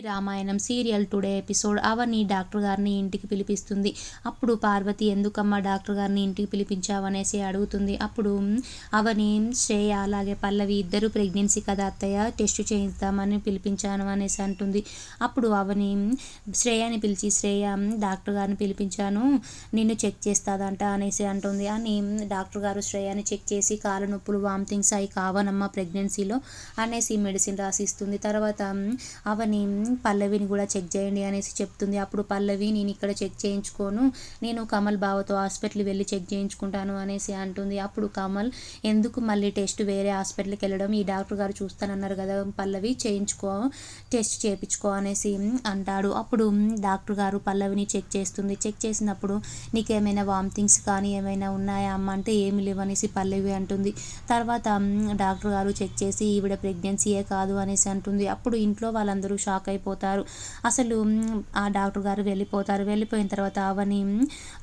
Ramayanam serial today episode Avani doctor గారిని ఇంటికి పిలిపిస్తుంది. అప్పుడు పార్వతి ఎందుకమ్మా డాక్టర్ గారిని ఇంటికి పిలిపించావనేసి అడుగుతుంది. అప్పుడు అవని శ్రేయ అలాగే పల్లవి ఇద్దరు ప్రెగ్నెన్సీ కదా అత్తయ్య టెస్ట్ చేయిద్దామని పిలిపించాను అనేసి అంటుంది. అప్పుడు అవని శ్రేయని పిలిచి శ్రేయ డాక్టర్ గారిని పిలిపించాను నిన్ను చెక్ చేస్తాదంట అనేసి అంటుంది. అని డాక్టర్ గారు శ్రేయని చెక్ చేసి కాళ్ళ నొప్పులు వామిటింగ్స్ అవి కావనమ్మా ప్రెగ్నెన్సీలో అనేసి మెడిసిన్ రాసిస్తుంది. తర్వాత అవని పల్లవిని కూడా చెక్ చేయండి అనేసి చెప్తుంది. అప్పుడు పల్లవి నేను ఇక్కడ చెక్ చేయించుకోను. నేను కమల్ బావతో హాస్పిటల్ వెళ్ళి చెక్ చేయించుకుంటాను అనేసి అంటుంది. అప్పుడు కమల్ ఎందుకు మళ్ళీ టెస్ట్ వేరే హాస్పిటల్కి వెళ్ళడం? ఈ డాక్టర్ గారు చూస్తానన్నారు కదా పల్లవి చేయించుకో టెస్ట్ చేయించుకో అనేసి అంటాడు. అప్పుడు డాక్టర్ గారు పల్లవిని చెక్ చేస్తుంది. చెక్ చేసినప్పుడు నీకేమైనా వామిటింగ్స్ కానీ ఏమైనా ఉన్నాయా అమ్మ? అంటే ఏమి లేవనేసి పల్లవి అంటుంది. తర్వాత డాక్టర్ గారు చెక్ చేసి ఈవిడ ప్రెగ్నెన్సీయే కాదు అనేసి అంటుంది. అప్పుడు ఇంట్లో వాళ్ళందరూ షాక్ అయిపోతారు. అసలు ఆ డాక్టర్ గారు వెళ్ళిపోతారు. వెళ్ళిపోయిన తర్వాత అవని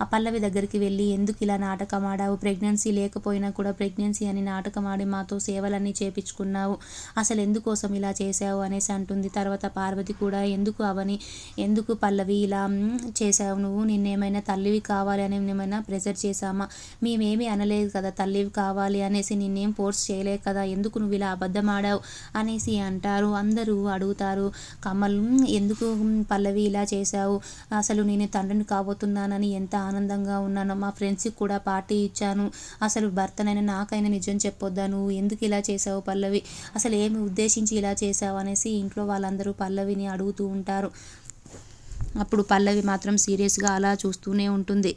ఆ పల్లవి దగ్గరికి వెళ్ళి ఎందుకు ఇలా నాటకం ఆడావు? ప్రెగ్నెన్సీ లేకపోయినా కూడా ప్రెగ్నెన్సీ అని నాటకం ఆడి మాతో సేవలన్నీ చేపించుకున్నావు. అసలు ఎందుకోసం ఇలా చేసావు అనేసి అంటుంది. తర్వాత పార్వతి కూడా ఎందుకు అవని? ఎందుకు పల్లవి ఇలా చేసావు నువ్వు? నిన్నేమైనా తల్లివి కావాలి అని ఏమైనా ప్రెజర్ చేశామా? మేమేమీ అనలేదు కదా తల్లివి కావాలి అనేసి నిన్నేం ఫోర్స్ చేయలేదు కదా? ఎందుకు నువ్వు ఇలా అబద్ధం ఆడావు? అనేసి అంటారు. అందరూ అడుగుతారు. అమలు ఎందుకు పల్లవి ఇలా చేశావు? అసలు నేను తండ్రిని కాబోతున్నానని ఎంత ఆనందంగా ఉన్నానో మా ఫ్రెండ్స్కి కూడా పార్టీ ఇచ్చాను. అసలు భర్తనైనా నాకైనా నిజం చెప్పొద్దా? నువ్వు ఎందుకు ఇలా చేసావు పల్లవి? అసలు ఏమి ఉద్దేశించి ఇలా చేసావు అనేసి ఇంట్లో వాళ్ళందరూ పల్లవిని అడుగుతూ ఉంటారు. అప్పుడు పల్లవి మాత్రం సీరియస్గా అలా చూస్తూనే ఉంటుంది.